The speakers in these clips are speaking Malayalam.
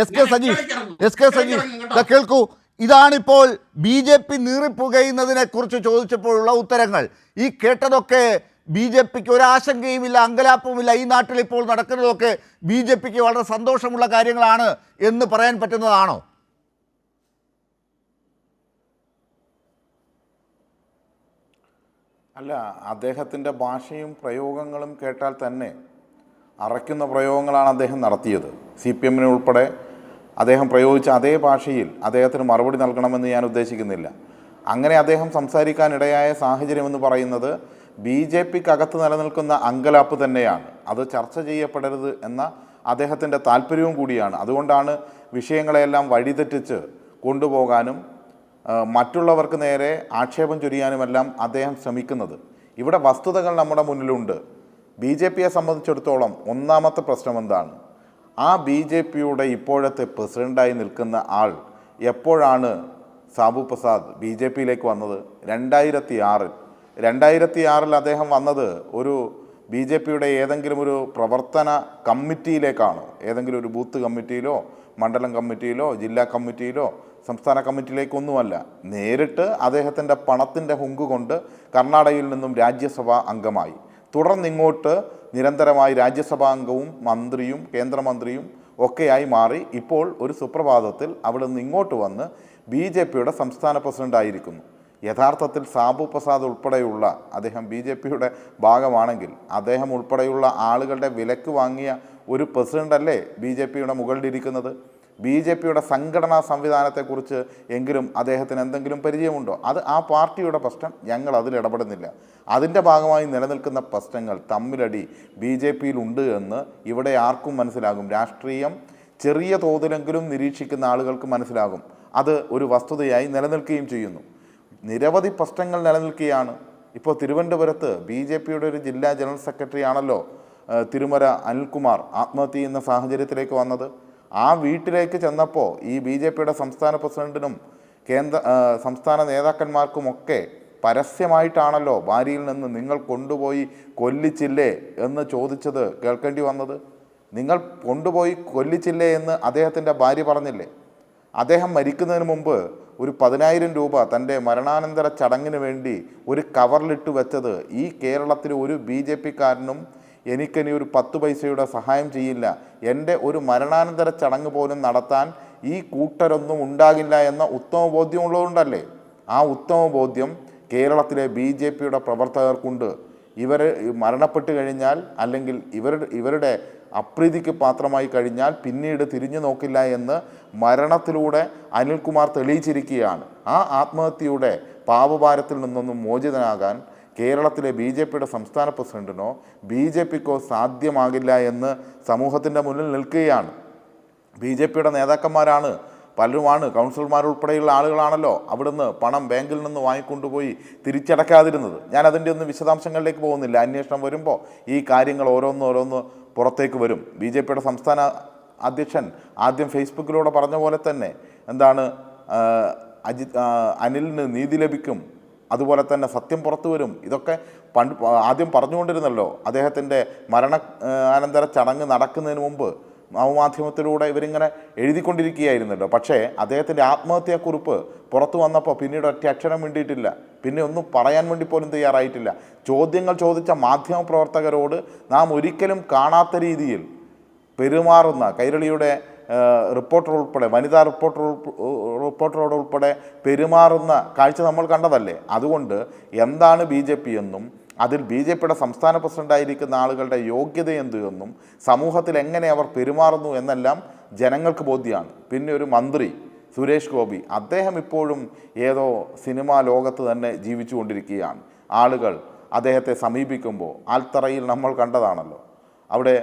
S K Sajeesh S K Sajeesh ദാ കേൾക്കൂ. ഇതാണിപ്പോൾ ബി ജെ പി നീറിപ്പുകയുന്നതിനെ കുറിച്ച് ചോദിച്ചപ്പോഴുള്ള ഉത്തരങ്ങൾ. ഈ കേട്ടതൊക്കെ ബി ജെ പിക്ക് ഒരാശങ്കയുമില്ല അങ്കലാപ്പവുമില്ല ഈ നാട്ടിൽ ഇപ്പോൾ നടക്കുന്നതൊക്കെ ബി ജെ പിക്ക് വളരെ സന്തോഷമുള്ള കാര്യങ്ങളാണ് എന്ന് പറയാൻ പറ്റുന്നതാണോ? അല്ല അദ്ദേഹത്തിന്റെ ഭാഷയും പ്രയോഗങ്ങളും കേട്ടാൽ തന്നെ അറയ്ക്കുന്ന പ്രയോഗങ്ങളാണ് അദ്ദേഹം നടത്തിയത്. സി പി എമ്മിനെ ഉൾപ്പെടെ അദ്ദേഹം പ്രയോഗിച്ച അതേ ഭാഷയിൽ അദ്ദേഹത്തിന് മറുപടി നൽകണമെന്ന് ഞാൻ ഉദ്ദേശിക്കുന്നില്ല. അങ്ങനെ അദ്ദേഹം സംസാരിക്കാനിടയായ സാഹചര്യം എന്ന് പറയുന്നത് ബി ജെ പിക്ക് അകത്ത് നിലനിൽക്കുന്ന അങ്കലാപ്പ് തന്നെയാണ്. അത് ചർച്ച ചെയ്യപ്പെടരുത് എന്ന അദ്ദേഹത്തിന്റെ താല്പര്യവും കൂടിയാണ്. അതുകൊണ്ടാണ് വിഷയങ്ങളെല്ലാം വഴിതെറ്റിച്ച് കൊണ്ടുപോകാനും മറ്റുള്ളവർക്ക് നേരെ ആക്ഷേപം ചൊരിയാനുമെല്ലാം അദ്ദേഹം ശ്രമിക്കുന്നത്. ഇവിടെ വസ്തുതകൾ നമ്മുടെ മുന്നിലുണ്ട്. ബി ജെ പിയെ സംബന്ധിച്ചിടത്തോളം ഒന്നാമത്തെ പ്രശ്നം എന്താണ് ആ ബി ജെ പിയുടെ ഇപ്പോഴത്തെ പ്രസിഡന്റായി നിൽക്കുന്ന ആൾ എപ്പോഴാണ് സാബു പ്രസാദ് ബി ജെ പിയിലേക്ക് വന്നത്? രണ്ടായിരത്തി ആറിൽ രണ്ടായിരത്തി ആറിൽ അദ്ദേഹം വന്നത് ഒരു ബി ജെ പിയുടെ ഏതെങ്കിലും ഒരു പ്രവർത്തന കമ്മിറ്റിയിലേക്കാണോ. ഏതെങ്കിലും ഒരു ബൂത്ത് കമ്മിറ്റിയിലോ മണ്ഡലം കമ്മിറ്റിയിലോ ജില്ലാ കമ്മിറ്റിയിലോ സംസ്ഥാന കമ്മിറ്റിയിലേക്കൊന്നുമല്ല. നേരിട്ട് അദ്ദേഹത്തിന്റെ പണത്തിന്റെ ഹുങ്കുകൊണ്ട് കർണാടകയിൽ നിന്നും രാജ്യസഭാ അംഗമായി. തുടർന്ന് ഇങ്ങോട്ട് നിരന്തരമായി രാജ്യസഭാംഗവും മന്ത്രിയും കേന്ദ്രമന്ത്രിയും ഒക്കെയായി മാറി ഇപ്പോൾ ഒരു സുപ്രഭാതത്തിൽ അവിടെ നിന്ന് ഇങ്ങോട്ട് വന്ന് ബി ജെ പിയുടെ സംസ്ഥാന പ്രസിഡന്റ് ആയിരിക്കുന്നു. യഥാർത്ഥത്തിൽ സാബു പ്രസാദ് ഉൾപ്പെടെയുള്ള അദ്ദേഹം ബി ജെ പിയുടെ ഭാഗമാണെങ്കിൽ അദ്ദേഹം ഉൾപ്പെടെയുള്ള ആളുകളുടെ വിലക്ക് വാങ്ങിയ ഒരു പ്രസിഡന്റ് അല്ലേ ബി ജെ പിയുടെ മുകളിലിരിക്കുന്നത് ബി ജെ പിയുടെ സംഘടനാ സംവിധാനത്തെക്കുറിച്ച് എങ്കിലും അദ്ദേഹത്തിന് എന്തെങ്കിലും പരിചയമുണ്ടോ? അത് ആ പാർട്ടിയുടെ പ്രശ്നം ഞങ്ങൾ അതിൽ ഇടപെടുന്നില്ല. അതിന്റെ ഭാഗമായി നിലനിൽക്കുന്ന പ്രശ്നങ്ങൾ തമ്മിലടി ബി ജെ പിയിലുണ്ട് എന്ന് ഇവിടെ ആർക്കും മനസ്സിലാകും. രാഷ്ട്രീയം ചെറിയ തോതിലെങ്കിലും നിരീക്ഷിക്കുന്ന ആളുകൾക്ക് മനസ്സിലാകും. അത് ഒരു വസ്തുതയായി നിലനിൽക്കുകയും ചെയ്യുന്നു. നിരവധി പ്രശ്നങ്ങൾ നിലനിൽക്കുകയാണ്. ഇപ്പോൾ തിരുവനന്തപുരത്ത് ബി ജെ പിയുടെ ഒരു ജില്ലാ ജനറൽ സെക്രട്ടറി ആണല്ലോ തിരുമല അനിൽകുമാർ ആത്മഹത്യ ചെയ്യുന്ന സാഹചര്യത്തിലേക്ക് വന്നത്. ആ വീട്ടിലേക്ക് ചെന്നപ്പോൾ ഈ ബി ജെ പിയുടെ സംസ്ഥാന പ്രസിഡന്റിനും കേന്ദ്ര സംസ്ഥാന നേതാക്കന്മാർക്കുമൊക്കെ പരസ്യമായിട്ടാണല്ലോ ഭാര്യയിൽ നിന്ന് നിങ്ങൾ കൊണ്ടുപോയി കൊല്ലിച്ചില്ലേ എന്ന് ചോദിച്ചത് കേൾക്കേണ്ടി വന്നത്? നിങ്ങൾ കൊണ്ടുപോയി കൊല്ലിച്ചില്ലേ എന്ന് അദ്ദേഹത്തിന്റെ ഭാര്യ പറഞ്ഞില്ലേ? അദ്ദേഹം മരിക്കുന്നതിന് മുമ്പ് ഒരു പതിനായിരം രൂപ തന്റെ മരണാനന്തര ചടങ്ങിന് വേണ്ടി ഒരു കവറിലിട്ട് വെച്ചത് ഈ കേരളത്തിലെ ഒരു ബി ജെ പിക്കാരനും എനിക്കിനി ഒരു പത്ത് പൈസയുടെ സഹായം ചെയ്യില്ല. എന്റെ ഒരു മരണാനന്തര ചടങ്ങ് പോലും നടത്താൻ ഈ കൂട്ടരൊന്നും ഉണ്ടാകില്ല എന്ന ഉത്തമ ബോധ്യമുള്ളതുകൊണ്ടല്ലേ? ആ ഉത്തമ ബോധ്യം കേരളത്തിലെ ബി ജെ പിയുടെ പ്രവർത്തകർക്കുണ്ട്. ഇവർ മരണപ്പെട്ട് കഴിഞ്ഞാൽ അല്ലെങ്കിൽ ഇവരുടെ ഇവരുടെ അപ്രീതിക്ക് പാത്രമായി കഴിഞ്ഞാൽ പിന്നീട് തിരിഞ്ഞു നോക്കില്ല എന്ന് മരണത്തിലൂടെ അനിൽകുമാർ തെളിയിച്ചിരിക്കുകയാണ്. ആ ആത്മഹത്യയുടെ പാപഭാരത്തിൽ നിന്നൊന്നും മോചിതനാകാൻ കേരളത്തിലെ ബി ജെ പിയുടെ സംസ്ഥാന പ്രസിഡന്റിനോ ബി ജെ പിക്കോ സാധ്യമാകില്ല എന്ന് സമൂഹത്തിന്റെ മുന്നിൽ നിൽക്കുകയാണ്. ബി ജെ പിയുടെ നേതാക്കന്മാരാണ് പലരുമാണ് കൗൺസിലർമാരുൾപ്പെടെയുള്ള ആളുകളാണല്ലോ അവിടുന്ന് പണം ബാങ്കിൽ നിന്ന് വാങ്ങിക്കൊണ്ടുപോയി തിരിച്ചടക്കാതിരുന്നത്. ഞാൻ അതിന്റെ ഒന്നും വിശദാംശങ്ങളിലേക്ക് പോകുന്നില്ല. അന്വേഷണം വരുമ്പോൾ ഈ കാര്യങ്ങൾ ഓരോന്ന് ഓരോന്ന് പുറത്തേക്ക് വരും. ബി ജെ പിയുടെ സംസ്ഥാന അധ്യക്ഷൻ ആദ്യം ഫേസ്ബുക്കിലൂടെ പറഞ്ഞ പോലെ തന്നെ എന്താണ് അജിത് അനിലിന് നീതി ലഭിക്കും അതുപോലെ തന്നെ സത്യം പുറത്തു വരും. ഇതൊക്കെ പണ്ട് ആദ്യം പറഞ്ഞുകൊണ്ടിരുന്നല്ലോ അദ്ദേഹത്തിന്റെ മരണ അനന്തര ചടങ്ങ് നടക്കുന്നതിന് മുമ്പ് നവമാധ്യമത്തിലൂടെ ഇവരിങ്ങനെ എഴുതിക്കൊണ്ടിരിക്കുകയായിരുന്നല്ലോ. പക്ഷേ അദ്ദേഹത്തിന്റെ ആത്മഹത്യാക്കുറിപ്പ് പുറത്തു വന്നപ്പോൾ പിന്നീട് ഒറ്റ അക്ഷരം വേണ്ടിയിട്ടില്ല പിന്നെ ഒന്നും പറയാൻ വേണ്ടി പോലും തയ്യാറായിട്ടില്ല. ചോദ്യങ്ങൾ ചോദിച്ച മാധ്യമപ്രവർത്തകരോട് നാം ഒരിക്കലും കാണാത്ത രീതിയിൽ പെരുമാറുന്ന കൈരളിയുടെ റിപ്പോർട്ടർ ഉൾപ്പെടെ വനിതാ റിപ്പോർട്ടർ റിപ്പോർട്ടറോട് ഉൾപ്പെടെ പെരുമാറുന്ന കാഴ്ച നമ്മൾ കണ്ടതല്ലേ? അതുകൊണ്ട് എന്താണ് ബി ജെ പി എന്നും അതിൽ ബി ജെ പിയുടെ സംസ്ഥാന പ്രസിഡന്റായിരിക്കുന്ന ആളുകളുടെ യോഗ്യത എന്ത് എന്നും സമൂഹത്തിൽ എങ്ങനെ അവർ പെരുമാറുന്നു എന്നെല്ലാം ജനങ്ങൾക്ക് ബോധ്യമാണ് പിന്നെ ഒരു മന്ത്രി സുരേഷ് ഗോപി അദ്ദേഹം ഇപ്പോഴും ഏതോ സിനിമാ ലോകത്ത് തന്നെ ജീവിച്ചു കൊണ്ടിരിക്കുകയാണ് ആളുകൾ അദ്ദേഹത്തെ സമീപിക്കുമ്പോൾ ആൽത്തറയിൽ നമ്മൾ കണ്ടതാണല്ലോ. അവിടെ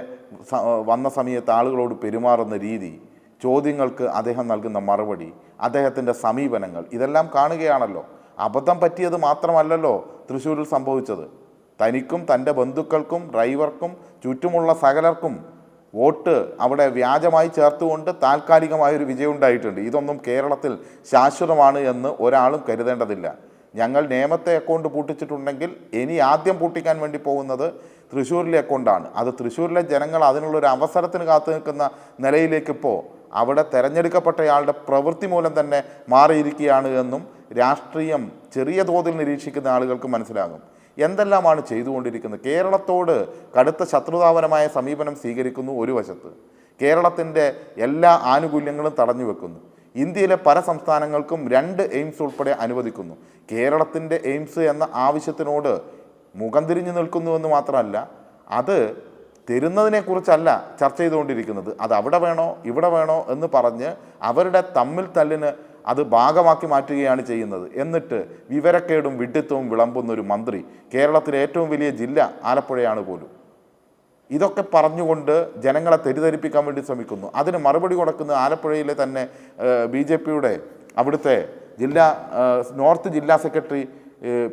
വന്ന സമയത്ത് ആളുകളോട് പെരുമാറുന്ന രീതി ചോദ്യങ്ങൾക്ക് അദ്ദേഹം നൽകുന്ന മറുപടി അദ്ദേഹത്തിന്റെ സമീപനങ്ങൾ ഇതെല്ലാം കാണുകയാണല്ലോ. അബദ്ധം പറ്റിയത് മാത്രമല്ലല്ലോ തൃശ്ശൂരിൽ സംഭവിച്ചത്. തനിക്കും തന്റെ ബന്ധുക്കൾക്കും ഡ്രൈവർക്കും ചുറ്റുമുള്ള സകലർക്കും വോട്ട് അവിടെ വ്യാജമായി ചേർത്തുകൊണ്ട് താൽക്കാലികമായൊരു വിജയം ഉണ്ടായിട്ടുണ്ട് ഇതൊന്നും കേരളത്തിൽ ശാശ്വതമാണ് എന്ന് ഒരാളും കരുതേണ്ടതില്ല. ഞങ്ങൾ നിയമത്തെ അക്കൗണ്ട് പൂട്ടിച്ചിട്ടുണ്ടെങ്കിൽ ഇനി ആദ്യം പൂട്ടിക്കാൻ വേണ്ടി പോകുന്നത് തൃശ്ശൂരിലെ അക്കൗണ്ടാണ് അത് തൃശ്ശൂരിലെ ജനങ്ങൾ അതിനുള്ളൊരു അവസരത്തിന് കാത്തു നിൽക്കുന്ന നിലയിലേക്ക് ഇപ്പോൾ അവിടെ തെരഞ്ഞെടുക്കപ്പെട്ടയാളുടെ പ്രവൃത്തി മൂലം തന്നെ മാറിയിരിക്കുകയാണ് എന്നും രാഷ്ട്രീയം ചെറിയ തോതിൽ നിരീക്ഷിക്കുന്ന ആളുകൾക്ക് മനസ്സിലാകും. എന്തെല്ലാമാണ് ചെയ്തുകൊണ്ടിരിക്കുന്നത്? കേരളത്തോട് കടുത്ത ശത്രുതാപരമായ സമീപനം സ്വീകരിക്കുന്നു ഒരു വശത്ത്. കേരളത്തിന്റെ എല്ലാ ആനുകൂല്യങ്ങളും തടഞ്ഞു വെക്കുന്നു. ഇന്ത്യയിലെ പല സംസ്ഥാനങ്ങൾക്കും രണ്ട് എയിംസ് ഉൾപ്പെടെ അനുവദിക്കുന്നു. കേരളത്തിന്റെ എയിംസ് എന്ന ആവശ്യത്തിനോട് മുഖം തിരിഞ്ഞു നിൽക്കുന്നുവെന്ന് മാത്രമല്ല അത് തരുന്നതിനെക്കുറിച്ചല്ല ചർച്ച ചെയ്തുകൊണ്ടിരിക്കുന്നത്. അത് അവിടെ വേണോ ഇവിടെ വേണോ എന്ന് പറഞ്ഞ് അവരുടെ തമ്മിൽ തല്ലിന് അത് ഭാഗമാക്കി മാറ്റുകയാണ് ചെയ്യുന്നത്. എന്നിട്ട് വിവരക്കേടും വിഡ്ഢിത്തവും വിളമ്പുന്ന ഒരു മന്ത്രി കേരളത്തിലെ ഏറ്റവും വലിയ ജില്ല ആലപ്പുഴയാണ് പോലും. ഇതൊക്കെ പറഞ്ഞുകൊണ്ട് ജനങ്ങളെ തെറ്റിദ്ധരിപ്പിക്കാൻ വേണ്ടി ശ്രമിക്കുന്നു. അതിന് മറുപടി കൊടുക്കുന്ന ആലപ്പുഴയിലെ തന്നെ ബി ജെ പിയുടെ അവിടുത്തെ ജില്ലാ നോർത്ത് ജില്ലാ സെക്രട്ടറി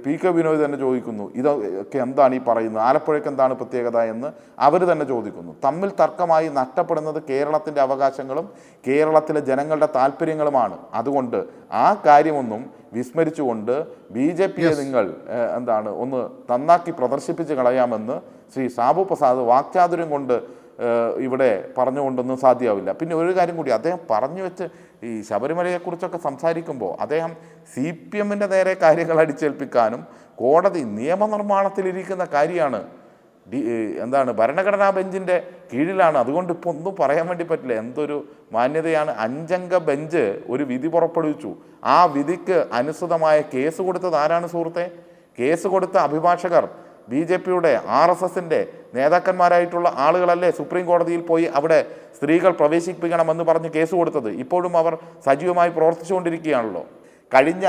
പി കെ വിനോദ് തന്നെ ചോദിക്കുന്നു ഇതൊക്കെ എന്താണ് ഈ പറയുന്നത്? ആലപ്പുഴയ്ക്ക് എന്താണ് പ്രത്യേകത എന്ന് അവർ തന്നെ ചോദിക്കുന്നു. തമ്മിൽ തർക്കമായി നഷ്ടപ്പെടുന്നത് കേരളത്തിന്റെ അവകാശങ്ങളും കേരളത്തിലെ ജനങ്ങളുടെ താല്പര്യങ്ങളുമാണ്. അതുകൊണ്ട് ആ കാര്യമൊന്നും വിസ്മരിച്ചുകൊണ്ട് ബി ജെ പിയെ നിങ്ങൾ എന്താണ് ഒന്ന് നന്നാക്കി പ്രദർശിപ്പിച്ച് കളയാമെന്ന് ശ്രീ സാബു പ്രസാദ് വാക്ചാതുര്യം കൊണ്ട് ഇവിടെ പറഞ്ഞുകൊണ്ടൊന്നും സാധ്യമാവില്ല പിന്നെ ഒരു കാര്യം കൂടി അദ്ദേഹം പറഞ്ഞു വെച്ച് ഈ ശബരിമലയെക്കുറിച്ചൊക്കെ സംസാരിക്കുമ്പോൾ അദ്ദേഹം സി പി എമ്മിന്റെ നേരെ കാര്യങ്ങൾ അടിച്ചേൽപ്പിക്കാനും കോടതി നിയമനിർമ്മാണത്തിലിരിക്കുന്ന കാര്യമാണ് ഡി എന്താണ് ഭരണഘടനാ ബെഞ്ചിന്റെ കീഴിലാണ്. അതുകൊണ്ട് ഇപ്പോൾ ഒന്നും പറയാൻ വേണ്ടി പറ്റില്ല. എന്തൊരു മാന്യതയാണ്. അഞ്ചംഗ ബെഞ്ച് ഒരു വിധി പുറപ്പെടുവിച്ചു. ആ വിധിക്ക് അനുസൃതമായ കേസ് കൊടുത്തത് ആരാണ് സുഹൃത്തെ? കേസ് കൊടുത്ത അഭിഭാഷകർ. ബി ജെ പിയുടെ ആർ എസ് എസിന്റെ നേതാക്കന്മാരായിട്ടുള്ള ആളുകളല്ലേ സുപ്രീം കോടതിയിൽ പോയി അവിടെ സ്ത്രീകൾ പ്രവേശിപ്പിക്കണമെന്ന് പറഞ്ഞ് കേസ് കൊടുത്തത്? ഇപ്പോഴും അവർ സജീവമായി പ്രവർത്തിച്ചുകൊണ്ടിരിക്കുകയാണല്ലോ. കഴിഞ്ഞ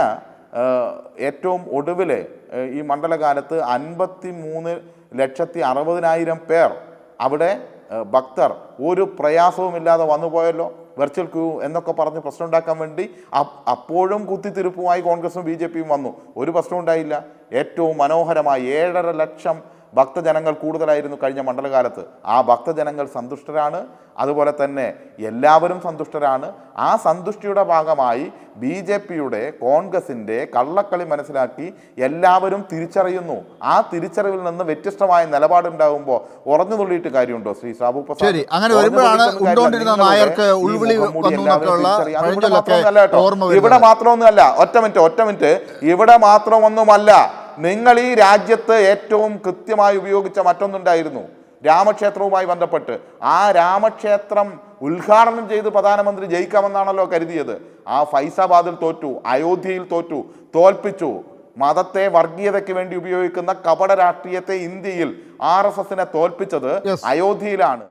ഏറ്റവും ഒടുവിൽ ഈ മണ്ഡലകാലത്ത് അൻപത്തി മൂന്ന് ലക്ഷത്തി അറുപതിനായിരം പേർ അവിടെ ഭക്തർ ഒരു പ്രയാസവുമില്ലാതെ വന്നു പോയല്ലോ വെർച്വൽ ക്യൂ എന്നൊക്കെ പറഞ്ഞ് പ്രശ്നം ഉണ്ടാക്കാൻ വേണ്ടി അപ്പോഴും കുത്തിത്തിരിപ്പുമായി കോൺഗ്രസും ബി ജെ പിയും വന്നു. ഒരു പ്രശ്നവും ഉണ്ടായില്ല. ഏറ്റവും മനോഹരമായി ഏഴര ലക്ഷം ഭക്തജനങ്ങൾ കൂടുതലായിരുന്നു കഴിഞ്ഞ മണ്ഡലകാലത്ത്. ആ ഭക്തജനങ്ങൾ സന്തുഷ്ടരാണ്. അതുപോലെ തന്നെ എല്ലാവരും സന്തുഷ്ടരാണ്. ആ സന്തുഷ്ടിയുടെ ഭാഗമായി ബി ജെ പിയുടെ കോൺഗ്രസിന്റെ കള്ളക്കളി മനസ്സിലാക്കി എല്ലാവരും തിരിച്ചറിയുന്നു. ആ തിരിച്ചറിവിൽ നിന്ന് വ്യത്യസ്തമായ നിലപാടുണ്ടാകുമ്പോൾ ഉറഞ്ഞു തുള്ളിയിട്ട് കാര്യമുണ്ടോ ശ്രീ സാബു പ്രസാദ്? അങ്ങനെ വരുമ്പോഴാണ്. ഇവിടെ മാത്രമൊന്നുമല്ല ഒറ്റ മിനിറ്റ് ഒറ്റ മിനിറ്റ്. ഇവിടെ മാത്രമൊന്നുമല്ല. നിങ്ങൾ ഈ രാജ്യത്ത് ഏറ്റവും കൃത്യമായി ഉപയോഗിച്ച മറ്റൊന്നുണ്ടായിരുന്നു. രാമക്ഷേത്രവുമായി ബന്ധപ്പെട്ട്. ആ രാമക്ഷേത്രം ഉദ്ഘാടനം ചെയ്ത് പ്രധാനമന്ത്രി ജയിക്കാമെന്നാണല്ലോ കരുതിയത്. ആ ഫൈസാബാദിൽ തോറ്റു അയോധ്യയിൽ തോറ്റു തോൽപ്പിച്ചു. മതത്തെ വർഗീയതയ്ക്ക് വേണ്ടി ഉപയോഗിക്കുന്ന കപട രാഷ്ട്രീയത്തെ ഇന്ത്യയിൽ ആർ എസ് എസിനെ തോൽപ്പിച്ചത് അയോധ്യയിലാണ്.